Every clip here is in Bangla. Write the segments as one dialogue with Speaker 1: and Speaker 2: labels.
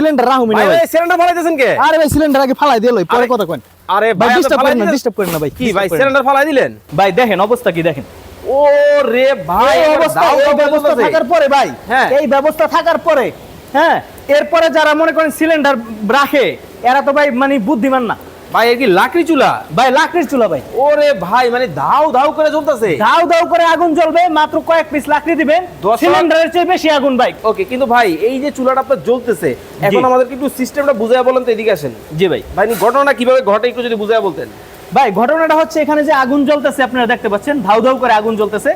Speaker 1: সিলিন্ডার রাহু মিনা
Speaker 2: ভাই সিলিন্ডার ফালাইতেছেন কে?
Speaker 1: আরে ভাই সিলিন্ডার আগে ফালাই লই পরে কথা কইন।
Speaker 2: আরে
Speaker 1: ভাই ডিস্টার্ব করেন না ডিস্টার্ব করেন না ভাই
Speaker 2: কি ভাই। সিলিন্ডার ফালাই দিলেন?
Speaker 1: ভাই দেখেন অবস্থা কি দেখেন।
Speaker 2: ও রে ভাই
Speaker 1: অবস্থা এই ব্যবস্থা থাকার পরে ভাই
Speaker 2: হ্যাঁ।
Speaker 1: এই ব্যবস্থা থাকার পরে হ্যাঁ এরপরে যারা মনে করেন সিলিন্ডার রাখে এরা তো ভাই মানে বুদ্ধিমান না।
Speaker 2: ভাই এর কি লাকড়ি চুলা?
Speaker 1: ভাই লাকড়ির চুলা ভাই।
Speaker 2: ওরে ভাই মানে ধাও ধাও করে জ্বলতেছে।
Speaker 1: দাও ধাও করে আগুন জ্বলবে মাত্র কয়েক পিস লাকড়ি দিবেন সিলিন্ডারের চেয়ে বেশি আগুন ভাই।
Speaker 2: ওকে কিন্তু ভাই এই যে চুলাটা আপনার জ্বলতেছে এখন আমাদেরকে একটু সিস্টেমটা বুঝায় বলেন তো এদিকে আসেন।
Speaker 1: জি ভাই।
Speaker 2: ভাই ঘটনা ঘটনাটা কীভাবে ঘটে একটু যদি বুঝায় বলতেন।
Speaker 1: ভাই ঘটনাটা হচ্ছে এখানে যে আগুন জ্বলতেছে আপনারা দেখতে পাচ্ছেন ধাউ ধাউ করে আগুন জ্বলতেছে।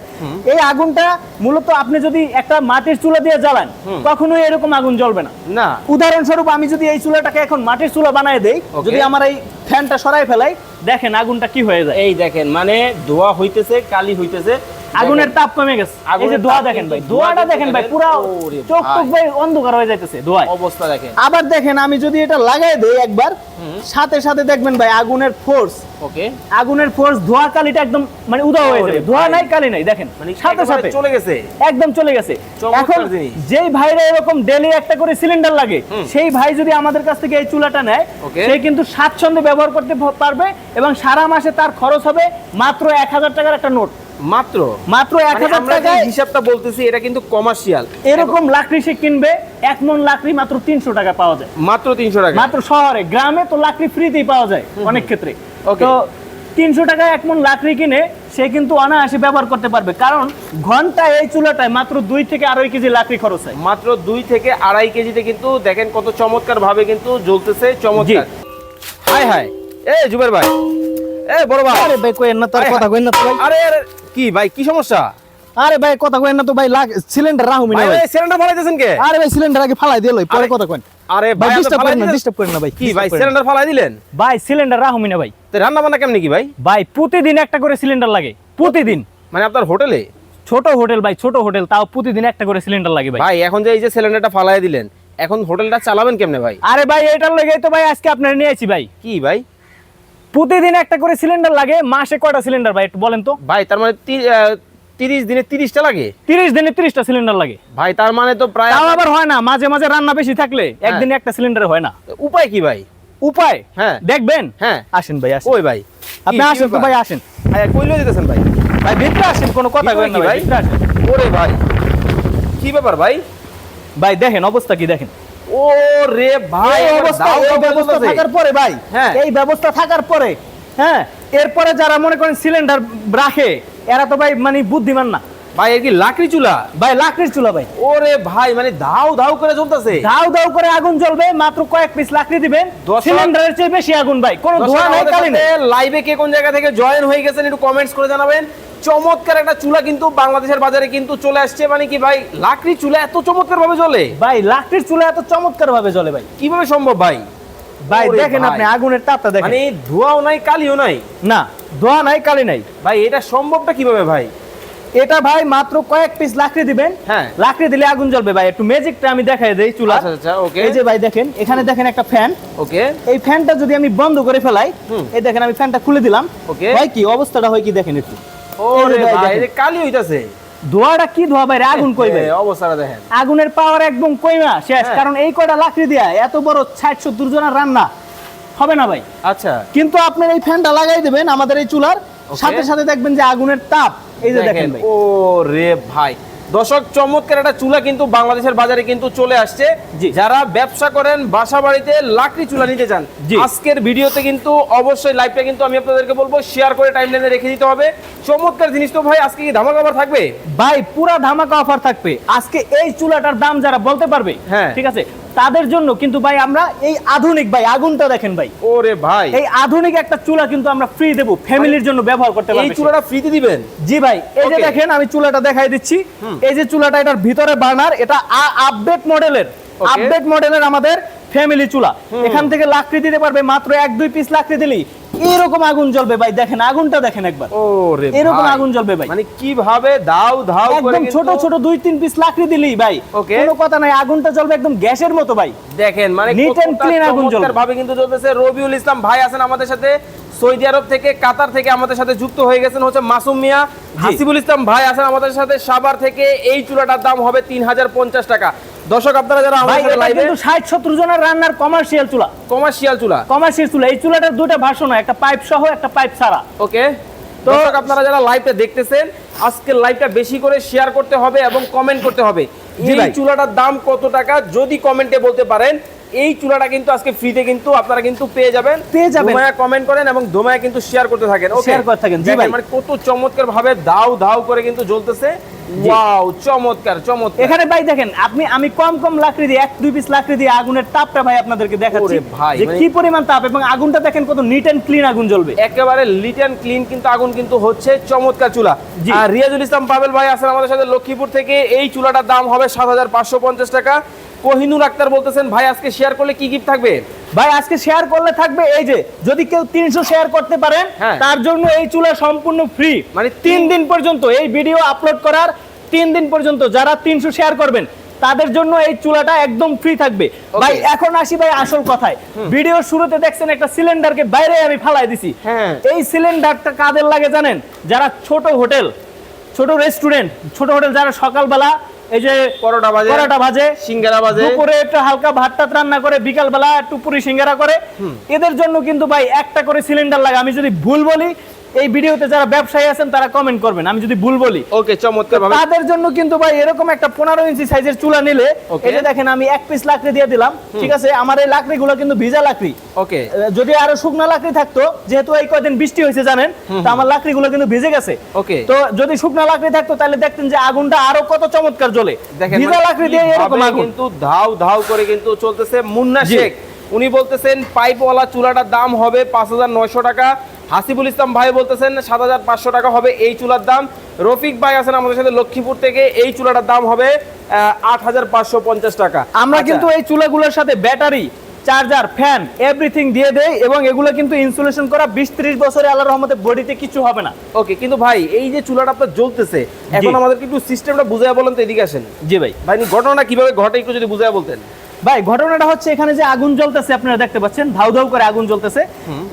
Speaker 1: এই আগুনটা মূলত আপনি যদি একটা মাটির চুলা দিয়ে জ্বালান কখনোই এরকম আগুন জ্বলবে না।
Speaker 2: না।
Speaker 1: উদাহরণস্বরূপ আমি যদি এই চুলাটাকে এখন মাটির চুলা বানায় দেই যদি আমার এই ফ্যানটা সরাই ফেলাই দেখেন আগুনটা কি হয়ে যায়।
Speaker 2: এই দেখেন মানে ধোয়া হইতেছে কালি হইতেছে
Speaker 1: আগুনের তাপ কমে গেছে। এই যে ধোয়া দেখেন ভাই ধোয়াটা দেখেন ভাই পুরো চোখ
Speaker 2: ভাই।
Speaker 1: ভাই অন্ধকার হয়ে যাইতেছে ধোয়ায়।
Speaker 2: অবস্থা দেখেন।
Speaker 1: আবার দেখেন আমি যদি এটা লাগাই দেই একবার সাথে সাথে দেখবেন ভাই আগুনের ফোর্স
Speaker 2: ওকে।
Speaker 1: আগুনের ফোর্স ধোয়া কালিটা একদম মানে উদা হয়ে যাবে। ধোয়া নাই কালি নাই দেখেন।
Speaker 2: মানে
Speaker 1: সাথে সাথে।
Speaker 2: চলে গেছে।
Speaker 1: একদম চলে গেছে। এখন। যেই ভাইরা এরকম ডেলি একটা করে সিলিন্ডার লাগে সেই ভাই যদি আমাদের কাছ থেকে এই চুলাটা নেয় সে কিন্তু স্বাচ্ছন্দ্যে ব্যবহার করতে পারবে এবং সারা মাসে তার খরচ হবে মাত্র এক হাজার টাকার একটা নোট।
Speaker 2: মাত্র?
Speaker 1: মাত্র এক
Speaker 2: মানে
Speaker 1: হাজার টাকায়
Speaker 2: হিসাবটা বলতেছি এটা কিন্তু কমার্শিয়াল
Speaker 1: এরকম লাকড়ি সে কিনবে এক মন লাকড়ি মাত্র তিনশো টাকা পাওয়া যায়।
Speaker 2: মাত্র তিনশো টাকা।
Speaker 1: মাত্র শহরে গ্রামে তো লাকড়ি ফ্রিতেই পাওয়া যায় অনেক ক্ষেত্রে। তো তিনশো টাকা এক মন লাকড়ি কিনে সে কিন্তু অনায়াসে ব্যবহার করতে পারবে। কারণ ঘন্টায় এই চুলাটায় মাত্র দুই থেকে আড়াই কেজি লাকড়ি খরচ হয়।
Speaker 2: মাত্র দুই থেকে আড়াই কেজিতে কিন্তু দেখেন কত চমৎকার ভাবে কিন্তু জ্বলতেছে চমৎকার। হাই হাই এ জুবের ভাই। এ বড় ভাই।
Speaker 1: আরে ভাই কইেন না তোর কথা কইেন না তো ভাই।
Speaker 2: আরে আরে কি ভাই কি সমস্যা?
Speaker 1: আরে ভাই কথা কইেন না তো ভাই লাগ সিলিন্ডার রাহুমি না
Speaker 2: ভাই সিলিন্ডার ফালাইতেছেন কে?
Speaker 1: আরে ভাই সিলিন্ডার আগে ফালাই দিল পরে কথা কইন।
Speaker 2: আরে
Speaker 1: ভাই ডিস্টার্ব করেন না
Speaker 2: ডিস্টার্ব
Speaker 1: করেন না ভাই
Speaker 2: কি ভাই। সিলিন্ডার ফালাই দিলেন?
Speaker 1: ভাই সিলিন্ডার রাহুমি না ভাই।
Speaker 2: তো রান্না বান্না কেমনি কি ভাই?
Speaker 1: ভাই প্রতিদিন একটা করে সিলিন্ডার লাগে প্রতিদিন।
Speaker 2: মানে আপনার হোটেলে?
Speaker 1: ছোট হোটেল ভাই ছোট হোটেল তাও প্রতিদিন একটা করে সিলিন্ডার লাগে ভাই।
Speaker 2: ভাই এখন যে এই যে সিলিন্ডারটা ফালাই দিলেন এখন হোটেলটা চালাবেন কেমনে ভাই?
Speaker 1: আরে ভাই এটার লেগেই তো ভাই আজকে আপনার নিয়েছি ভাই।
Speaker 2: কি ভাই?
Speaker 1: প্রতিদিন একটা করে সিলিন্ডার লাগে মাসে কয়টা সিলিন্ডার ভাই একটু বলেন তো।
Speaker 2: ভাই তার মানে তিরিশ দিনে তিরিশটা লাগে?
Speaker 1: তিরিশ দিনে তিরিশটা সিলিন্ডার লাগে।
Speaker 2: ভাই তার মানে তো প্রায়
Speaker 1: তাও আবার হয় না মাঝে মাঝে রান্না বেশি থাকলে একদিনে একটা সিলিন্ডার হয় না।
Speaker 2: উপায় কি ভাই?
Speaker 1: উপায়?
Speaker 2: হ্যাঁ।
Speaker 1: দেখবেন?
Speaker 2: হ্যাঁ।
Speaker 1: আসেন ভাই আসেন।
Speaker 2: ওই ভাই?
Speaker 1: আপনি আসেন তো ভাই আসেন।
Speaker 2: ভাই কইলো দিতেছেন ভাই?
Speaker 1: ভাই ভিতরে আসেন কোনো কথা কইেন না ভাই
Speaker 2: ভাই?
Speaker 1: ভিতরে আসেন।
Speaker 2: ওরে ভাই কি ব্যাপার ভাই?
Speaker 1: ভাই দেখেন অবস্থা কি দেখেন?
Speaker 2: ও রে ভাই
Speaker 1: অবস্থা ব্যবস্থা থাকার পরে ভাই
Speaker 2: হ্যাঁ।
Speaker 1: এই ব্যবস্থা থাকার পরে হ্যাঁ এরপরে যারা মনে করেন সিলিন্ডার রাখে এরা তো ভাই মানে বুদ্ধিমান না।
Speaker 2: ভাই এর কি লাকড়ি চুলা?
Speaker 1: ভাই লাকড়ির চুলা ভাই।
Speaker 2: ওরে ভাই মানে ধাও ধাও করে জ্বলতেছে।
Speaker 1: দাও দাও করে আগুন জ্বলবে মাত্র কয়েক পিস লাকড়ি দিবেন সিলিন্ডারের চেয়ে বেশি আগুন ভাই কোনো ধোঁয়া নাই কালি
Speaker 2: লাইভে কে কোন জায়গা থেকে জয়েন হয়ে গেছেন একটু কমেন্টস করে জানাবেন। চমৎকার একটা চুলা কিন্তু বাংলাদেশের বাজারে কিন্তু চলে আসছে। মানে কি ভাই লাকড়ি চুলা এত চমৎকার ভাবে জ্বলে?
Speaker 1: ভাই লাকড়ির চুলা এত চমৎকার ভাবে জ্বলে ভাই।
Speaker 2: কীভাবে সম্ভব ভাই?
Speaker 1: ভাই দেখেন আপনি আগুনের তাপটা দেখেন।
Speaker 2: মানে ধোঁয়াও নাই কালিও নাই?
Speaker 1: না ধোঁয়া নাই কালি নাই।
Speaker 2: ভাই এটা সম্ভবটা কীভাবে ভাই?
Speaker 1: এটা ভাই মাত্র কয়েক পিস লাকড়ি দিবেন।
Speaker 2: হ্যাঁ।
Speaker 1: লাকড়ি দিলে আগুন জ্বলবে ভাই। একটু ম্যাজিকটা আমি দেখাই দেই চুলা
Speaker 2: আচ্ছা আচ্ছা ওকে।
Speaker 1: এই যে ভাই দেখেন এখানে দেখেন একটা ফ্যান।
Speaker 2: ওকে।
Speaker 1: এই ফ্যানটা যদি আমি বন্ধ করে ফেলাই এই দেখেন আমি ফ্যানটা খুলে দিলাম।
Speaker 2: ওকে।
Speaker 1: ভাই কি অবস্থাটা হয় কি দেখেন একটু।
Speaker 2: ওরে
Speaker 1: ভাই
Speaker 2: ভাই
Speaker 1: দেখেন।
Speaker 2: এই যে কালি হইতাছে।
Speaker 1: ধোঁয়াটা কি ধোয়া ভাই? আগুন কইবে
Speaker 2: অবস্থাটা দেখেন।
Speaker 1: আগুনের পাওয়ার একদম কইমা শেষ।
Speaker 2: হ্যাঁ।
Speaker 1: কারণ এই কয়টা লাকড়ি দিয়া এত বড় জনের রান্না হবে না ভাই?
Speaker 2: আচ্ছা।
Speaker 1: কিন্তু আপনার এই ফ্যানটা লাগাই দেবেন আমাদের এই চুলার। সাথে সাথে দেখবেন যে আগুনের তাপ। এই যে দেখেন
Speaker 2: ও রে ভাই দর্শক চমৎকার একটা চুলা কিন্তু বাংলাদেশের বাজারে কিন্তু চলে আসছে। যারা ব্যবসা করেন বাসা বাড়িতে লাকড়ি চুলা নিতে চান। আজকের ভিডিওতে কিন্তু অবশ্যই লাইভটা কিন্তু আমি আপনাদেরকে বলব শেয়ার করে টাইম লাইনে রেখে দিতে হবে। চমৎকার জিনিস তো ভাই আজকে কি ধামাকা অফার থাকবে?
Speaker 1: ভাই পুরা ধামাকা অফার থাকবে। আজকে এই চুলাটার দাম যারা বলতে পারবে
Speaker 2: হ্যাঁ।
Speaker 1: ঠিক আছে তাদের জন্য কিন্তু ভাই আমরা এই আধুনিক ভাই আগুনটা দেখেন ভাই।
Speaker 2: ওরে ভাই।
Speaker 1: এই আধুনিক একটা চুলা কিন্তু আমরা ফ্রি দেব ফ্যামিলির জন্য ব্যবহার করতে
Speaker 2: পারবেন
Speaker 1: এই
Speaker 2: চুলাটা ফ্রিতে দিবেন?
Speaker 1: জি ভাই এই যে দেখেন আমি চুলাটা দেখাই দিচ্ছি। এই যে চুলাটা এটার ভিতরে বার্নার এটা আপডেট মডেলের. আপডেট মডেলের আমাদের ফ্যামিলি চুলা। এখান থেকে লাকড়ি দিতে পারবে মাত্র এক দুই পিস লাকড়ি দিলেই। এরকম আগুন জ্বলবে ভাই দেখেন আগুনটা দেখেন একবার।
Speaker 2: ওরে
Speaker 1: এরকম আগুন জ্বলবে ভাই।
Speaker 2: মানে কীভাবে দাও ধাও করে
Speaker 1: একদম ছোট ছোট দুই তিন পিস লাকড়ি দিলেই ভাই কোনো কথা নাই আগুনটা জ্বলবে একদম গ্যাসের মতো ভাই।
Speaker 2: দেখেন মানে
Speaker 1: Neat and clean আগুন জ্বলবে।
Speaker 2: ভাবে কিন্তু চলতেছে। রবিউল ইসলাম ভাই আছেন আমাদের সাথে সৌদি আরব থেকে কাতার থেকে আমাদের সাথে যুক্ত হয়ে গেছেন হচ্ছে মাসুম মিয়া। হাসিবুল ইসলাম ভাই আছেন আমাদের সাথে সাভার থেকে এই চুলাটার দাম হবে তিন হাজার পঞ্চাশ টাকা। দর্শক আপনারা যারা আমাদের লাইভে
Speaker 1: কিন্তু ষাট সত্তর জনের রান্নার কমার্শিয়াল চুলা।
Speaker 2: কমার্শিয়াল চুলা।
Speaker 1: কমার্শিয়াল চুলা। এই চুলাটার দুটো ভার্সন হয় একটা পাইপ সহ একটা পাইপ ছাড়া।
Speaker 2: ওকে দর্শক আপনারা যারা লাইভটা দেখতেছেন আজকের লাইভটা বেশি করে শেয়ার করতে হবে এবং কমেন্ট করতে হবে। এই। চুলাটার দাম কত টাকা? যদি কমেন্টে বলতে পারেন এই চুলাটা কিন্তু আজকে ফ্রিতে কিন্তু আপনারা কিন্তু পেয়ে যাবেন।
Speaker 1: পেয়ে যাবেন।
Speaker 2: ধোমায়া কমেন্ট করেন এবং ধোমায়া কিন্তু শেয়ার করতে থাকেন ওকে
Speaker 1: Share করতে থাকেন, জি ভাই।
Speaker 2: মানে কত চমৎকার ভাবে দাও দাও করে কিন্তু জ্বলতেছে। ওয়াও চমৎকার চমৎকার।
Speaker 1: এখানে ভাই দেখেন আপনি আমি কম কম লাকড়ি দিয়ে এক দুই পিস লাকড়ি দিয়ে আগুনের তাপটা ভাই আপনাদেরকে দেখাচ্ছি।
Speaker 2: ভাই,
Speaker 1: যে
Speaker 2: মানে-
Speaker 1: কি পরিমাণ তাপ এবং আগুনটা দেখেন কত নিট এন্ড ক্লিন আগুন জ্বলবে।
Speaker 2: একেবারে লিট অ্যান্ড ক্লিন কিন্তু আগুন কিন্তু হচ্ছে চমৎকার চুলা। আর রিয়াজুল ইসলাম পাবেল ভাই আছেন আমাদের সাথে লক্ষ্মীপুর থেকে। এই চুলাটার দাম হবে সাত হাজার পাঁচশো পঞ্চাশ টাকা। কোহিনুর আক্তার বলতেছেন ভাই আজকে শেয়ার করলে কি গিফট থাকবে?
Speaker 1: ভাই আজকে শেয়ার করলে থাকবে এই যে যদি কেউ তিনশো শেয়ার করতে পারেন
Speaker 2: হ্যাঁ।
Speaker 1: তার জন্য এই চুলা সম্পূর্ণ ফ্রি
Speaker 2: মানে
Speaker 1: তিন দিন পর্যন্ত এই ভিডিও আপলোড করার তিন দিন পর্যন্ত যারা তিনশো শেয়ার করবেন তাদের জন্য এই চুলাটা একদম ফ্রি থাকবে। ভাই এখন আসি ভাই আসল কথায়। ভিডিও শুরুতে দেখছেন একটা সিলিন্ডারকে বাইরে আমি ফালাই দিছি।
Speaker 2: হ্যাঁ।
Speaker 1: এই সিলিন্ডারটা কাদের লাগে জানেন? যারা ছোট হোটেল ছোট রেস্টুরেন্ট ছোট হোটেল যারা সকালবেলা এই যে
Speaker 2: পরোটা ভাজে
Speaker 1: পরোটা ভাজে
Speaker 2: সিঙ্গারা ভাজে।
Speaker 1: দুপুরে একটু হালকা ভাতটা রান্না করে বিকাল বেলা একটু পুরি সিঙ্গারা করে। এদের জন্য কিন্তু ভাই একটা করে সিলিন্ডার লাগে। আমি যদি ভুল বলি এই ভিডিওতে যারা ব্যবসায়ী আছেন তারা কমেন্ট করবেন। আমি যদি ভুল বলি।
Speaker 2: ওকে চমৎকার ভাবে
Speaker 1: তাদের জন্য কিন্তু ভাই এরকম একটা পনেরো ইঞ্চি সাইজের চুলা নিলে. এই যে দেখেন আমি এক পিস লাকড়ি দিয়ে দিলাম। ঠিক আছে? আমার এই লাকড়িগুলো কিন্তু ভিজা লাকড়ি।
Speaker 2: ওকে
Speaker 1: যদি আরও শুকনা লাকড়ি থাকতো যেহেতু এই কয়দিন বৃষ্টি হয়েছে জানেন? তো আমার লাকড়িগুলো কিন্তু ভিজে গেছে।
Speaker 2: ওকে
Speaker 1: তো যদি শুকনা লাকড়ি থাকতো তাহলে দেখতেন যে আগুনটা আরও কত চমৎকার জ্বলে। ভিজা
Speaker 2: মানে
Speaker 1: লাকড়ি দিয়ে এরকম আগুন।
Speaker 2: কিন্তু ধাও ধাও করে কিন্তু চলতেছে মুন্না শেখ। উনি বলতেছেন পাইপওয়ালা চুলাটার দাম হবে পাঁচ হাজার নয়শো টাকা। হাসিবুল ইসলাম ভাই বলতেছেন সাত হাজার পাঁচশো টাকা হবে এই চুলার দাম। রফিক ভাই আছেন আমাদের সাথে লক্ষ্মীপুর থেকে এই চুলাটার দাম হবে আট হাজার পাঁচশো পঞ্চাশ টাকা।
Speaker 1: আমরা
Speaker 2: আচ্ছা,
Speaker 1: কিন্তু এই চুলাগুলোর সাথে ব্যাটারি চার্জার ফ্যান এভরিথিং দিয়ে দেয় এবং এগুলো কিন্তু ইনসুলেশন করা বিশ ত্রিশ বছরে আল্লাহর রহমতে বডিতে কিছু হবে না।
Speaker 2: ওকে কিন্তু ভাই এই যে চুলাটা আপনার জ্বলতেছে এখন। আমাদেরকে একটু সিস্টেমটা বুঝায় বলেন তো এদিকে আসেন।
Speaker 1: জি ভাই।
Speaker 2: ভাই ঘটনাটা কীভাবে ঘটে একটু যদি বুঝায় বলতেন।
Speaker 1: ভাই ঘটনাটা হচ্ছে এখানে যে আগুন জ্বলতেছে আপনারা দেখতে পাচ্ছেন ধাউ ধাউ করে আগুন জ্বলতেছে।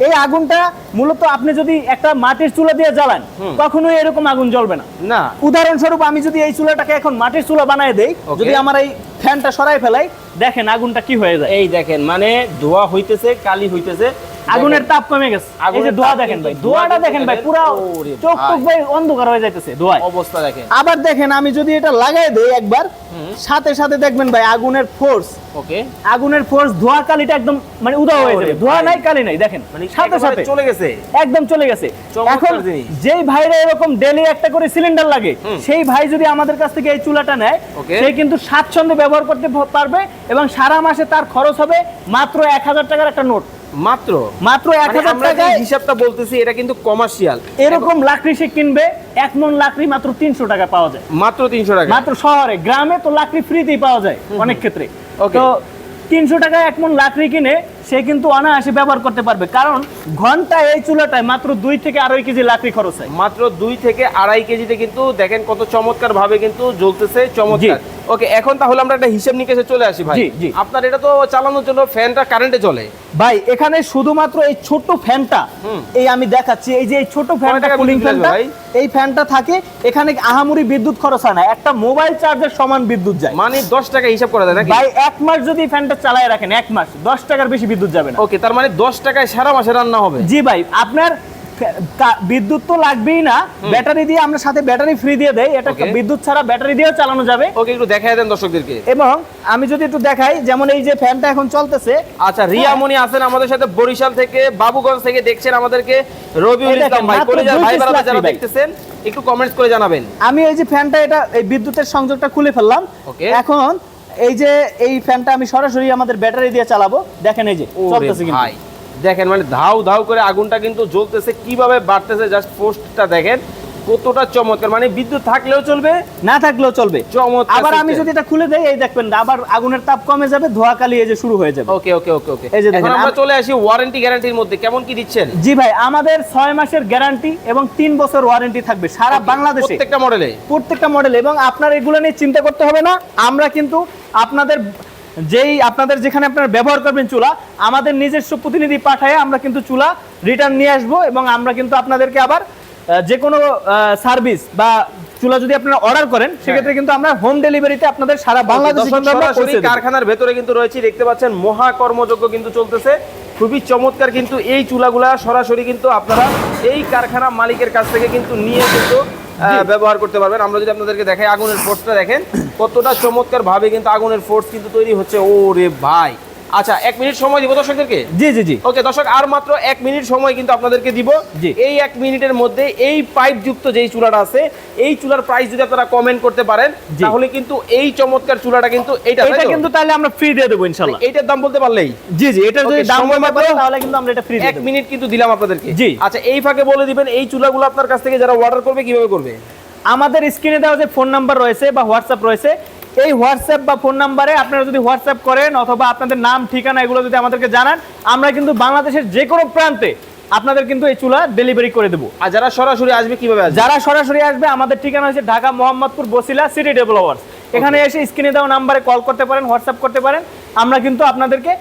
Speaker 1: এই আগুনটা মূলত আপনি যদি একটা মাটির চুলা দিয়ে জ্বালান কখনোই এরকম আগুন জ্বলবে না।
Speaker 2: না।
Speaker 1: উদাহরণস্বরূপ আমি যদি এই চুলাটাকে এখন মাটির চুলা বানায় দেই যদি আমার এই ফ্যানটা সরাই ফেলাই দেখেন আগুনটা কি হয়ে যায়।
Speaker 2: এই দেখেন মানে ধোয়া হইতেছে কালি হইতেছে
Speaker 1: আগুনের তাপ কমে গেছে। এই যে ধোয়া দেখেন ভাই
Speaker 2: ধোঁয়া
Speaker 1: ধোয়াটা দেখেন ভাই। পুরো
Speaker 2: ওরে
Speaker 1: চোখ
Speaker 2: ভাই।
Speaker 1: অন্ধকার হয়ে যাইতেছে ধোয়ায়।
Speaker 2: অবস্থা দেখেন।
Speaker 1: আবার দেখেন আমি যদি এটা লাগাই দেই একবার সাথে সাথে দেখবেন ভাই আগুনের ফোর্স
Speaker 2: ওকে।
Speaker 1: আগুনের ফোর্স ধোয়া কালিটা একদম মানে উদা হয়ে যাবে। ধোয়া নাই কালি নাই দেখেন
Speaker 2: মানে
Speaker 1: সাথে সাথে।
Speaker 2: চলে গেছে।
Speaker 1: একদম চলে গেছে। এখন যেই ভাইরা এরকম ডেলি একটা করে সিলিন্ডার লাগে সেই ভাই যদি আমাদের কাছ থেকে এই চুলাটা নেয় সে কিন্তু স্বাচ্ছন্দ্যে ব্যবহার করতে পারবে এবং সারা মাসে তার খরচ হবে মাত্র এক হাজার টাকার একটা নোট।
Speaker 2: মাত্র?
Speaker 1: মাত্র এক
Speaker 2: মানে
Speaker 1: হাজার টাকায়
Speaker 2: হিসাবটা বলতেছি এটা কিন্তু কমার্শিয়াল
Speaker 1: এরকম লাকড়ি সে কিনবে এক মন লাকড়ি মাত্র তিনশো টাকা পাওয়া যায়।
Speaker 2: মাত্র তিনশো টাকা।
Speaker 1: মাত্র শহরে গ্রামে তো লাকড়ি ফ্রিতেই পাওয়া যায় অনেক ক্ষেত্রে. তো তিনশো টাকায় এক মন লাকড়ি কিনে সে কিন্তু অনায়াসে ব্যবহার করতে পারবে। কারণ ঘন্টায় এই চুলাটায় মাত্র দুই থেকে আড়াই কেজি লাকড়ি খরচ হয়।
Speaker 2: মাত্র দুই থেকে আড়াই কেজিতে কিন্তু দেখেন কত চমৎকার ভাবে কিন্তু জ্বলতেছে চমৎকার। ওকে এখন তাহলে আমরা একটা হিসাব নিকেশে চলে আসি ভাই।
Speaker 1: জি।
Speaker 2: আপনার এটা তো চালানোর জন্য ফ্যানটা কারেন্টে চলে।
Speaker 1: ভাই এখানে শুধুমাত্র এই ছোট্ট ফ্যানটা এই আমি দেখাচ্ছি এই যে এই ছোট ফ্যানটা কুলিং ফ্যানটা? এই ফ্যানটা থাকে এখানে আহামরি বিদ্যুৎ খরচ হয় না একটা মোবাইল চার্জের সমান বিদ্যুৎ যায়।
Speaker 2: মানে দশ টাকা হিসাব করা যায় নাকি?
Speaker 1: ভাই এক মাস যদি ফ্যানটা চালায় রাখেন এক মাস দশ টাকার বেশি বিদ্যুৎ যাবে না।
Speaker 2: ওকে তার মানে দশ টাকায় সারা মাসে রান্না হবে।
Speaker 1: জি ভাই আপনার বিদ্যুৎ তো লাগবেই না। ব্যাটারি দিয়ে আমরা সাথে ব্যাটারি ফ্রি দিয়ে দেই। এটা বিদ্যুৎ ছাড়া ব্যাটারি দিয়েও চালানো যাবে।
Speaker 2: ওকে একটু দেখাই দেন দর্শকদেরকে।
Speaker 1: এবং আমি যদি একটু দেখাই যেমন এই যে ফ্যানটা এখন চলতেছে।
Speaker 2: আচ্ছা রিয়ামণি আছেন আমাদের সাথে বরিশাল থেকে বাবুগঞ্জ থেকে দেখছেন আমাদেরকে। রবিউল ইসলাম ভাই কলেজার ভাই যারা দেখতেছেন একটু কমেন্টস করে জানাবেন।
Speaker 1: আমি এই যে ফ্যানটা এটা এই বিদ্যুতের সংযোগটা খুলে ফেললাম। এখন এই যে এই ফ্যানটা আমি সরাসরি আমাদের ব্যাটারি দিয়ে চালাবো। দেখেন এই যে চলতেছে কিন্তু।
Speaker 2: দেখেন মানে ধাউ ধাউ করে আগুনটা কিন্তু জ্বলতেছে। কীভাবে বাড়তেছে? জাস্ট পোস্টটা দেখেন। কতটা চমৎকার। মানে বিদ্যুৎ থাকলেও চলবে
Speaker 1: না থাকলেও চলবে।
Speaker 2: চমৎকার
Speaker 1: আবার আমি যদি এটা খুলে দেই এই দেখবেন আবার আগুনের তাপ কমে যাবে ধোয়া কালি এই যে শুরু হয়ে যাবে।
Speaker 2: ওকে ওকে ওকে ওকে
Speaker 1: এই যে দেখেন,
Speaker 2: আমরা চলে আসি ওয়ারেন্টি গ্যারান্টির মধ্যে। কেমন কি দিচ্ছেন?
Speaker 1: জি ভাই আমাদের ছয় মাসের গ্যারান্টি এবং তিন বছর ওয়ারেন্টি থাকবে সারা বাংলাদেশে।
Speaker 2: প্রত্যেকটা মডেলে
Speaker 1: প্রত্যেকটা মডেল এবং আপনার এগুলো নিয়ে চিন্তা করতে হবে না। আমরা কিন্তু আপনাদের যেই আপনাদের যেখানে আপনারা ব্যবহার করবেন চুলা আমাদের নিজস্ব প্রতিনিধি পাঠায় আমরা কিন্তু চুলা রিটার্ন নিয়ে আসব এবং আমরা কিন্তু আপনাদেরকে আবার যে কোনো সার্ভিস বা চুলা যদি আপনারা অর্ডার করেন সেক্ষেত্রে কিন্তু আমরা হোম ডেলিভারিতে আপনাদের সারা বাংলাদেশে।
Speaker 2: কারখানার ভেতরে কিন্তু রয়েছে দেখতে পাচ্ছেন মহা কর্মযজ্ঞ কিন্তু চলতেছে খুবই চমৎকার কিন্তু এই চুলাগুলা সরাসরি কিন্তু আপনারা এই কারখানা মালিকের কাছ থেকে কিন্তু নিয়ে কিন্তু ব্যবহার করতে পারবেন। আমরা যদি আপনাদেরকে দেখাই আগুনের ফোর্সটা দেখেন কতটা চমৎকার ভাবে কিন্তু আগুনের ফোর্স কিন্তু তৈরি হচ্ছে। ও রে ভাই! আচ্ছা এক মিনিট সময় দিব দর্শকদেরকে?
Speaker 1: জি জি জি।
Speaker 2: ওকে দর্শক আর মাত্র এক মিনিট সময় কিন্তু আপনাদেরকে দিব। এই এক মিনিটের মধ্যে এই পাইপ যুক্ত যেই চুলাটা আছে এই চুলার প্রাইস যদি আপনারা কমেন্ট করতে পারেন। তাহলে কিন্তু এই চমৎকার চুলাটা কিন্তু এইটা
Speaker 1: এটা কিন্তু তাহলে আমরা ফ্রি দিয়ে দেবো ইনশাল্লাহ।
Speaker 2: এইটার দাম বলতে পারলেই?
Speaker 1: জি জি এটা যদি দাম বলতে পারেন তাহলে কিন্তু আমরা এটা ফ্রি
Speaker 2: এক মিনিট কিন্তু দিলাম আপনাদেরকে।
Speaker 1: জি।
Speaker 2: আচ্ছা এই ফাঁকে বলে দিবেন এই চুলাগুলো আপনার কাছ থেকে যারা অর্ডার করবে কীভাবে করবে?
Speaker 1: আমাদের স্ক্রিনে দেওয়া যে ফোন নাম্বার রয়েছে বা হোয়াটসঅ্যাপ রয়েছে এই হোয়াটসঅ্যাপ বা ফোন নাম্বারে আপনারা যদি হোয়াটসঅ্যাপ করেন অথবা আপনাদের নাম ঠিকানা এগুলো যদি আমাদেরকে জানান আমরা কিন্তু বাংলাদেশের যে কোনো প্রান্তে আপনাদের কিন্তু এই চুলা ডেলিভারি করে দেবো।
Speaker 2: আর যারা সরাসরি আসবে কীভাবে
Speaker 1: যারা সরাসরি আসবে আমাদের ঠিকানা হচ্ছে ঢাকা মোহাম্মদপুর বসিলা সিটি ডেভেলপার্স এখানে এসে স্ক্রিনে দেওয়া নাম্বারে কল করতে পারেন হোয়াটসঅ্যাপ করতে পারেন। আমরা কিন্তু আপনাদেরকে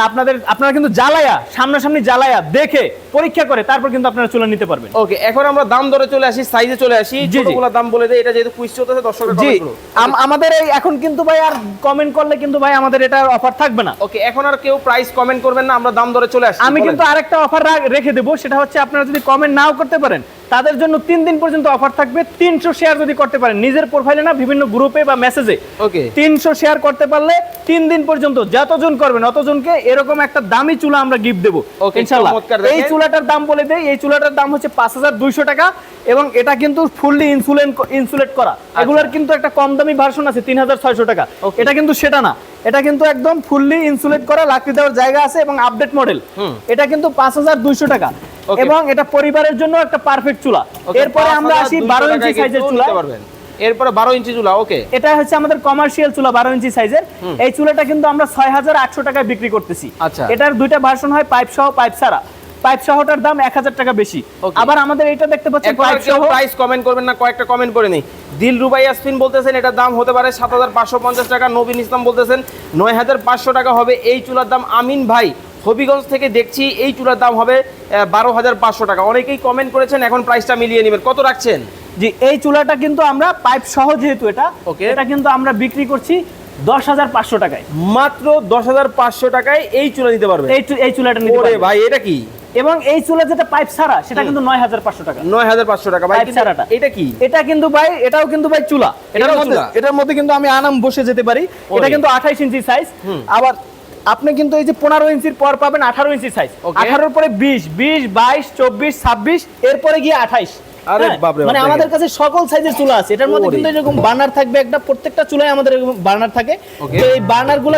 Speaker 1: আপনাদের আপনারা কিন্তু জ্বালায়া সামনাসামনি জ্বালায়া দেখে পরীক্ষা করে তারপর কিন্তু আপনারা চুলা নিতে পারবেন।
Speaker 2: ওকে এখন আমরা দাম ধরে চলে আসি সাইজে চলে আসি।
Speaker 1: জি।
Speaker 2: দাম বলে দেয় এটা যেহেতু কুইজ চলতেছে দর্শকের
Speaker 1: জি আম- আমাদের এই এখন কিন্তু ভাই আর কমেন্ট করলে কিন্তু ভাই আমাদের এটার অফার থাকবে না।
Speaker 2: ওকে এখন আর কেউ প্রাইস কমেন্ট করবেন না আমরা দাম ধরে চলে আসি
Speaker 1: আমি কিন্তু আরেকটা অফার রেখে দেবো সেটা হচ্ছে আপনারা যদি কমেন্ট নাও করতে পারেন তাদের জন্য তিন দিন পর্যন্ত অফার থাকবে। তিনশো শেয়ার যদি করতে পারেন নিজের প্রোফাইলে না বিভিন্ন গ্রুপে বা মেসেজে
Speaker 2: ওকে
Speaker 1: তিনশো শেয়ার করতে পারলে তিন দিন পর্যন্ত যতজন করবেন অতজনকে এরকম একটা দামি চুলা আমরা গিফট দেবো। ইনশাল্লাহ এই চুলাটার দাম বলে দেয় এই চুলাটার দাম হচ্ছে পাঁচ হাজার দুইশো টাকা এবং এটা কিন্তু ফুললি ইনসুলেন ইনসুলেট করা। এগুলোর কিন্তু একটা কম দামি ভার্সন আছে তিন হাজার ছয়শো টাকা। এটা কিন্তু সেটা না। এটা কিন্তু একদম ফুললি ইনসুলেট করা লাকড়ি দেওয়ার জায়গা আছে এবং আপডেট মডেল। এটা কিন্তু পাঁচ হাজার দুইশো টাকা. এবং এটা পরিবারের জন্য একটা পারফেক্ট চুলা। এরপরে আমরা আসি বারো ইঞ্চি সাইজের চুলা।
Speaker 2: এরপরে বারো ইঞ্চি চুলা ওকে
Speaker 1: এটা হচ্ছে আমাদের কমার্শিয়াল চুলা বারো ইঞ্চি সাইজের এই চুলাটা কিন্তু আমরা ছয় হাজার আটশো টাকায় বিক্রি করতেছি।
Speaker 2: আচ্ছা।
Speaker 1: এটার দুইটা ভার্সন হয় পাইপ সহ পাইপ ছাড়া। পাইপ সহটার দাম এক হাজার টাকা বেশি। আবার আমাদের এটা দেখতে পাচ্ছেন পাইপ সহ।
Speaker 2: প্রাইস কমেন্ট করবেন না কয়েকটা কমেন্ট করে নেই। দিল রুবাই আসফিন বলতেছেন এটার দাম হতে পারে সাত হাজার পাঁচশো পঞ্চাশ টাকা। নবীন ইসলাম বলতেছেন নয় হাজার পাঁচশো টাকা হবে এই চুলার দাম। আমিন ভাই হবিগঞ্জ থেকে দেখছি এই চুলার দাম হবে বারো হাজার পাঁচশো টাকা। অনেকেই কমেন্ট করেছেন এখন প্রাইসটা মিলিয়ে নেবেন। কত রাখছেন?
Speaker 1: জি এই চুলাটা কিন্তু আমরা পাইপ সহ যেহেতু এটা
Speaker 2: Okay.
Speaker 1: এটা কিন্তু আমরা বিক্রি করছি দশ হাজার পাঁচশো টাকায়।
Speaker 2: মাত্র দশ হাজার পাঁচশো টাকায় এই চুলা নিতে পারবে
Speaker 1: এই চুলাটা নিতে
Speaker 2: ভাই এটা কি?
Speaker 1: এবং এই চুলা যেটা পাইপ ছাড়া সেটা কিন্তু নয় হাজার পাঁচশো টাকা।
Speaker 2: নয় হাজার পাঁচশো টাকা। ভাই
Speaker 1: পাইপ ছাড়াটা।
Speaker 2: এটা কি?
Speaker 1: এটা কিন্তু ভাই এটাও কিন্তু ভাই চুলা। এটার
Speaker 2: এটাও
Speaker 1: মধ্যে
Speaker 2: চুলা?
Speaker 1: এটার মধ্যে কিন্তু আমি আনাম বসে যেতে পারি। এটা কিন্তু আঠাইশ ইঞ্চি সাইজ আবার আপনি কিন্তু এই যে পনেরো ইঞ্চির পর পাবেন আঠারো ইঞ্চি সাইজ. আঠারোর পরে বিশ বিশ বাইশ চব্বিশ ছাব্বিশ এরপরে গিয়ে আঠাইশ।
Speaker 2: আরে
Speaker 1: মানে আমাদের কাছে সকল সাইজের চুলা আছে। এটার মধ্যে কিন্তু এরকম বার্নার থাকবে একটা প্রত্যেকটা চুলায় আমাদের বার্নার থাকে। তো এই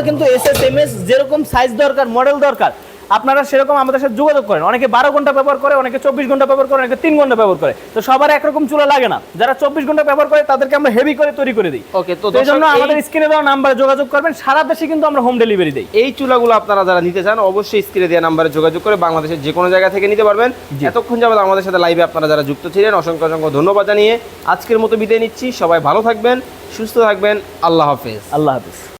Speaker 1: কিন্তু এস এস এম এস যেরকম সাইজ দরকার মডেল দরকার আপনারা সেরকম আমাদের সাথে যোগাযোগ করেন। অনেকে বারো ঘণ্টা ব্যবহার করে অনেকে চব্বিশ ঘণ্টা ব্যবহার করে অনেকে তিন ঘণ্টা ব্যবহার করে। তো সবার একরকম চুলা লাগে না। যারা চব্বিশ ঘণ্টা ব্যবহার করে তাদেরকে আমরা হেভি করে তৈরি করে দিই।
Speaker 2: ওকে তো
Speaker 1: এই জন্য আমাদের স্ক্রিনে দেওয়া নাম্বারে যোগাযোগ করবেন। সারা দেশে কিন্তু আমরা হোম ডেলিভারি দিই।
Speaker 2: এই চুলাগুলো আপনারা যারা নিতে চান অবশ্যই স্ক্রিনে দেওয়া নাম্বারে যোগাযোগ করে বাংলাদেশের যে কোনো জায়গা থেকে নিতে পারবেন। এতক্ষণ যাবত আমাদের সাথে লাইভে আপনারা যারা যুক্ত ছিলেন অসংখ্য অসংখ্য ধন্যবাদ জানিয়ে আজকের মতো বিদায় নিচ্ছি। সবাই ভালো থাকবেন সুস্থ থাকবেন। আল্লাহ হাফেজ।
Speaker 1: আল্লাহ হাফিজ।